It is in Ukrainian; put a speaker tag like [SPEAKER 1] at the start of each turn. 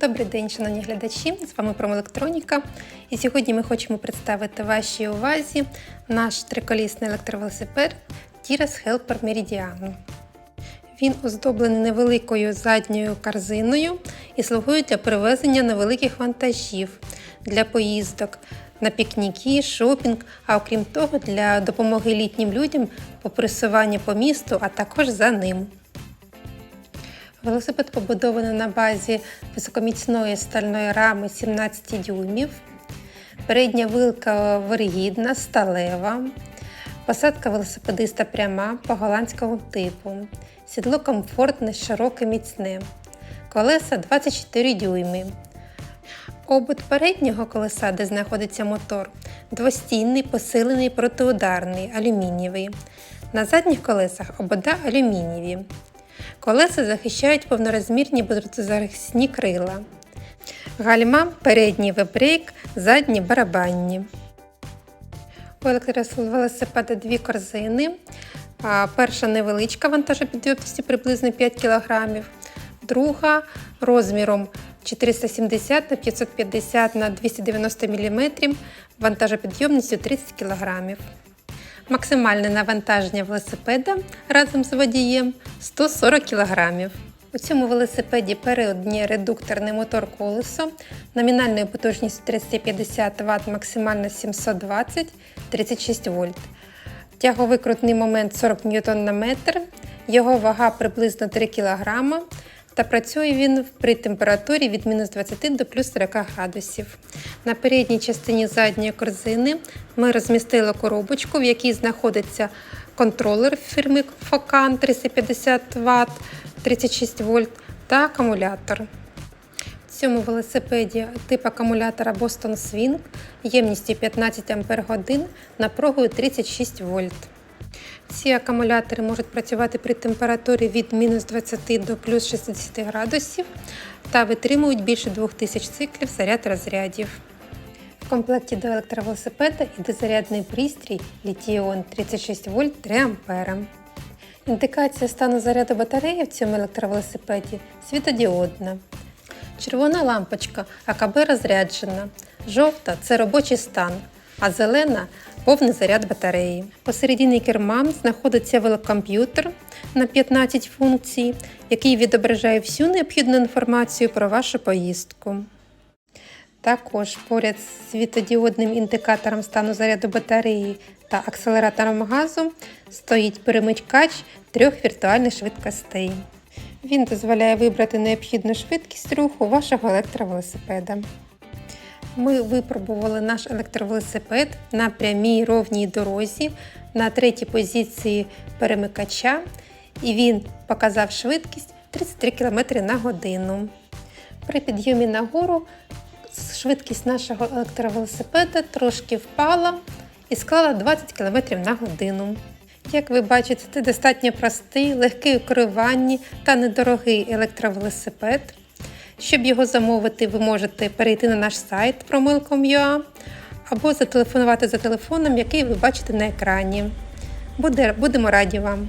[SPEAKER 1] Добрий день, шановні глядачі! З вами Промелектроніка. І сьогодні ми хочемо представити вашій увазі наш триколісний електровелосипед Tiras Helper Meridian. Він оздоблений невеликою задньою корзиною і слугує для перевезення невеликих вантажів для поїздок на пікніки, шопінг, а окрім того, для допомоги літнім людям по пересуванню по місту, а також за ним. Велосипед побудований на базі високоміцної стальної рами 17 дюймів. Передня вилка вирігідна, сталева. Посадка велосипедиста пряма по голландському типу. Сідло комфортне, широке, міцне. Колеса 24 дюйми. Обод переднього колеса, де знаходиться мотор, двостійний, посилений протиударний, алюмінієвий. На задніх колесах обода алюмінієві. Колеса захищають повнорозмірні безрозахисні крила. Гальма передній вебрейк, задні барабанні. У електровелосипеда дві корзини. Перша невеличка вантажопідйомності приблизно 5 кг. Друга розміром 470 на 550 на 290 мм, вантажопідйомністю 30 кг. Максимальне навантаження велосипеда разом з водієм 140 кг. У цьому велосипеді переднє редукторний мотор колесо номінальною потужністю 350 Вт, максимально 720 36 вольт. Тяговий крутний момент 40 Нм його вага приблизно 3 кг та працює він при температурі від мінус 20 до плюс 40 градусів. На передній частині задньої корзини ми розмістили коробочку, в якій знаходиться контролер фірми Focan 350 Вт 36 вольт та акумулятор. В цьому велосипеді тип акумулятора Boston Swing ємністю 15 Ах, напругою 36 вольт. Ці акумулятори можуть працювати при температурі від мінус 20 до плюс 60 градусів та витримують більше 2000 циклів заряд розрядів. В комплекті до електровелосипеда йде зарядний пристрій Lithion 36 вольт 3 А. Індикація стану заряду батареї в цьому електровелосипеді світодіодна. Червона лампочка АКБ розряджена. Жовта це робочий стан, а зелена повний заряд батареї. Посередині керма знаходиться велокомп'ютер на 15 функцій, який відображає всю необхідну інформацію про вашу поїздку. Також поряд з світодіодним індикатором стану заряду батареї та акселератором газу стоїть перемикач трьох віртуальних швидкостей. Він дозволяє вибрати необхідну швидкість руху вашого електровелосипеда. Ми випробували наш електровелосипед на прямій ровній дорозі на третій позиції перемикача, і він показав швидкість 33 км на годину. При підйомі на гору швидкість нашого електровелосипеда трошки впала і склала 20 км на годину. Як ви бачите, це достатньо простий, легкий у керуванні та недорогий електровелосипед. Щоб його замовити, ви можете перейти на наш сайт promilcom.ua або зателефонувати за телефоном, який ви бачите на екрані. Будемо раді вам!